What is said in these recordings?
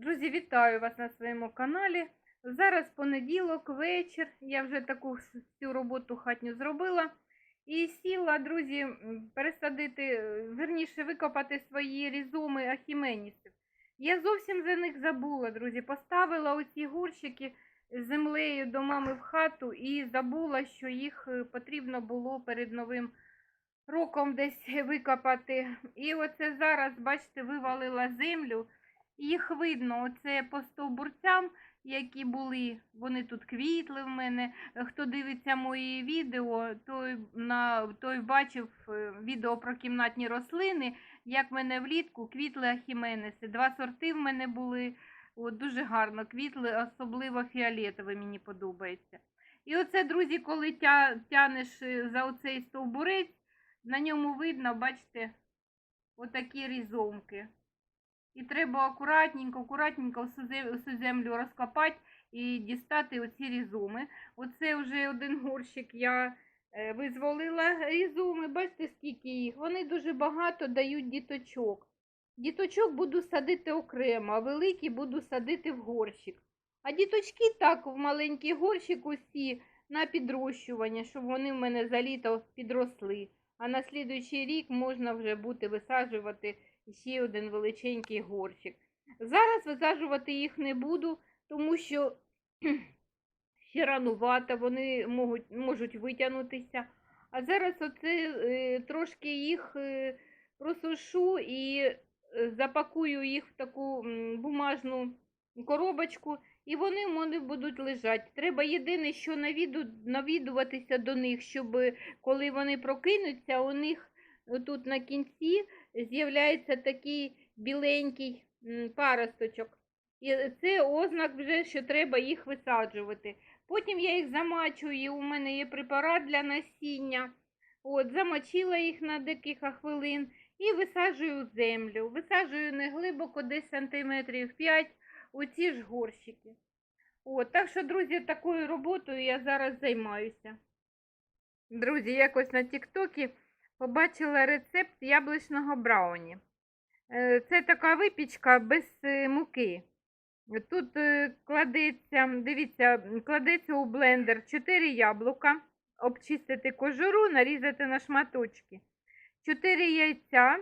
Друзі, вітаю вас на своєму каналі. Зараз понеділок, вечір. Я вже таку всю роботу хатню зробила. І сіла, друзі, пересадити, е, верніше викопати свої різоми ахіменісів. Я зовсім за них забула, друзі. Поставила оці горщики землею до мами в хату і забула, що їх е, потрібно було перед новим роком десь викопати. І оце зараз, бачите, вивалила землю. Їх видно, оце по стовбурцям, які були, вони тут квітли в мене. Е, Хто дивиться мої відео, той, на, той бачив е, відео про кімнатні рослини, як в мене влітку квітли ахіменеси. Два сорти в мене були, от, дуже гарно квітли, особливо фіолетовий мені подобається. І оце, друзі, коли тя, тянеш е, за оцей стовбурець, на ньому видно, бачите, отакі різомки. І треба акуратненько, акуратненько всю землю розкопати і дістати оці різоми. Оце вже один горщик я е, визволила різоми. Бачите, скільки їх. Вони дуже багато дають діточок. Діточок буду садити окремо, а великі буду садити в горщик. А діточки так в маленький горщик усі на підрощування, щоб вони в мене за літо підросли. А на слідуючий рік можна вже буде висаджувати ще один величенький горщик. Зараз висаджувати їх не буду, тому що ще ранувато, вони можуть, можуть витягнутися. А зараз оце е, трошки їх е, просушу і е, запакую їх в таку бумажну коробочку, і вони в мене будуть лежати. Треба єдине, що навіду, навідуватися до них, щоб коли вони прокинуться, у них тут на кінці з'являється такий біленький паросточок. І це ознак вже, що треба їх висаджувати. Потім я їх замачую, у мене є препарат для насіння. От, замочила їх на декілька хвилин і висаджую землю. Висаджую не глибоко, десь сантиметрів 5 у ці ж горщики. От, так що, друзі, такою роботою я зараз займаюся. Друзі, якось на Тіктокі побачила рецепт яблучного брауні. Е, Це така випічка без е, муки. Тут е, кладеться, дивіться, кладеться у блендер 4 яблука, обчистити кожуру, нарізати на шматочки. 4 яйця.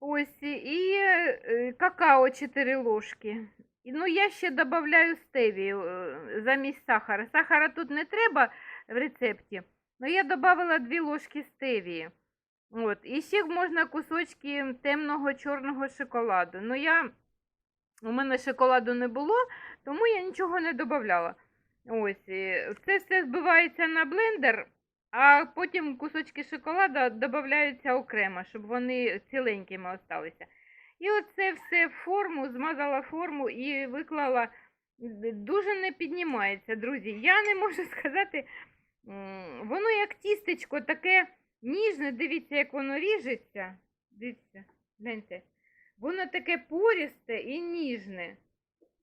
Ось і какао 4 ложки. Ну, я ще додаю стевію е, замість сахара. Сахара тут не треба в рецепті. Ну, я додала 2 ложки стевії. От. І ще можна кусочки темного чорного шоколаду. Ну, я, у мене шоколаду не було, тому я нічого не додавала. Ось. Це все збивається на блендер, а потім кусочки шоколада додаються окремо, щоб вони ціленькими осталися. І оце все в форму, змазала форму і виклала. Дуже не піднімається, друзі. Я не можу сказати, воно як тістечко таке ніжне, дивіться, як воно ріжеться. Дивіться, гляньте. Воно таке порісте і ніжне.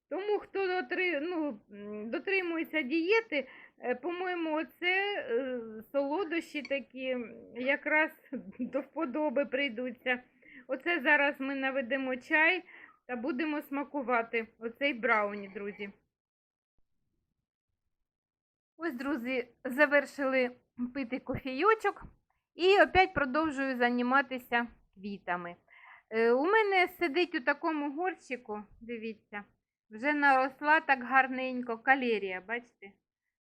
Тому хто дотри, ну, дотримується дієти, е, по-моєму, оце е, солодощі такі якраз до вподоби прийдуться. Оце зараз ми наведемо чай та будемо смакувати оцей брауні, друзі. Ось, друзі, завершили пити кофійочок і опять продовжую займатися квітами. Е, У мене сидить у такому горщику, дивіться, вже наросла так гарненько калерія, бачите?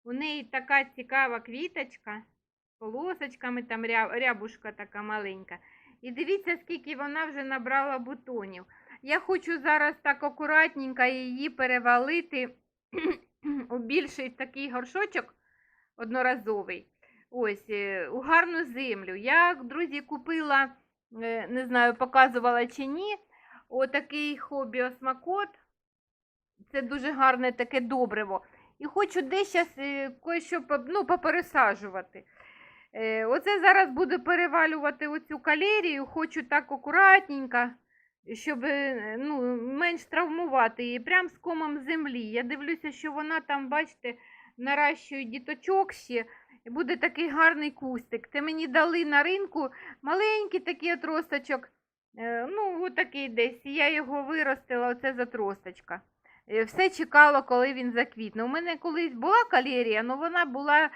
У неї така цікава квіточка, з полосочками, там рябушка така маленька. І дивіться, скільки вона вже набрала бутонів. Я хочу зараз так акуратненько її перевалити у більший такий горшочок одноразовий. Ось, е, у гарну землю. Я, друзі, купила, е, не знаю, показувала чи ні, отакий хобі осмакот. Це дуже гарне таке добриво. І хочу десь е, кое-що ну, попересаджувати. Оце зараз буду перевалювати оцю калерію, хочу так акуратненько, щоб е, ну, менш травмувати її, прям з комом землі. Я дивлюся, що вона там, бачите, наращує діточок ще. Буде такий гарний кустик. Це мені дали на ринку маленький такий отросточок. Е, Ну, отакий десь. Я його виростила, оце затросточка. Е, Все чекало, коли він заквітне. У мене колись була калерія, але вона була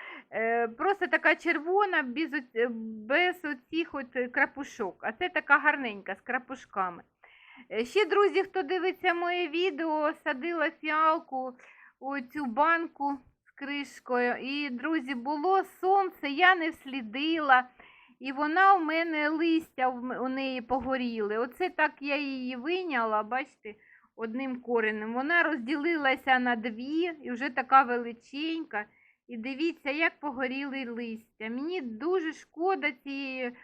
просто така червона, без, оцих от крапушок. А це така гарненька з крапушками. Е, Ще, друзі, хто дивиться моє відео, садила фіалку у цю банку з кришкою. І, друзі, було сонце, я не вслідила. І вона у мене листя у неї погоріли. Оце так я її виняла, бачите, одним коренем. Вона розділилася на дві і вже така величенька. І дивіться, як погоріли листя. Мені дуже шкода цієї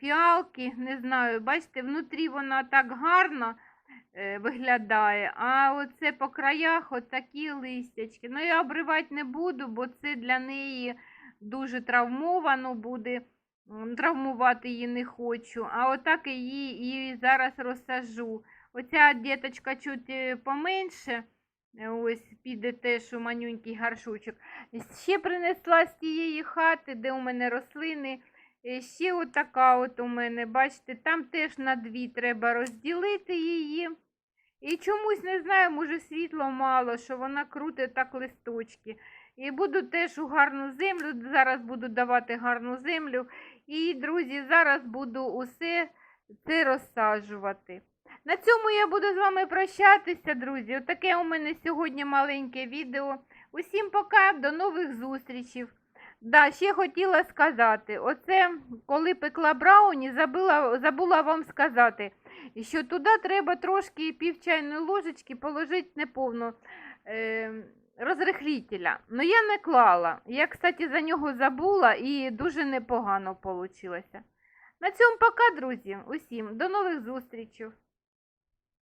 фіалки, не знаю, бачите, внутрі вона так гарно е, виглядає, а оце по краях от такі листячки. Ну, я обривати не буду, бо це для неї дуже травмовано буде. Травмувати її не хочу, а отак її і зараз розсажу. Оця діточка чуть е, поменше. е, Ось піде теж у манюнький гаршочок. Ще принесла з тієї хати, де у мене рослини. Ще отака от у мене, бачите, там теж на дві треба розділити її. І чомусь не знаю, може світло мало, що вона крутить так листочки. І буду теж у гарну землю. Зараз буду давати гарну землю. І, друзі, зараз буду усе це розсаджувати. На цьому я буду з вами прощатися, друзі. Отаке у мене сьогодні маленьке відео. Усім пока, до нових зустрічей. Да, ще хотіла сказати, оце коли пекла брауні, забула, забула вам сказати, що туди треба трошки пів чайної ложечки положити неповну е, розрихлітеля. Ну я не клала. Я, кстати, за нього забула і дуже непогано вийшло. На цьому пока, друзі. Усім до нових зустрічей.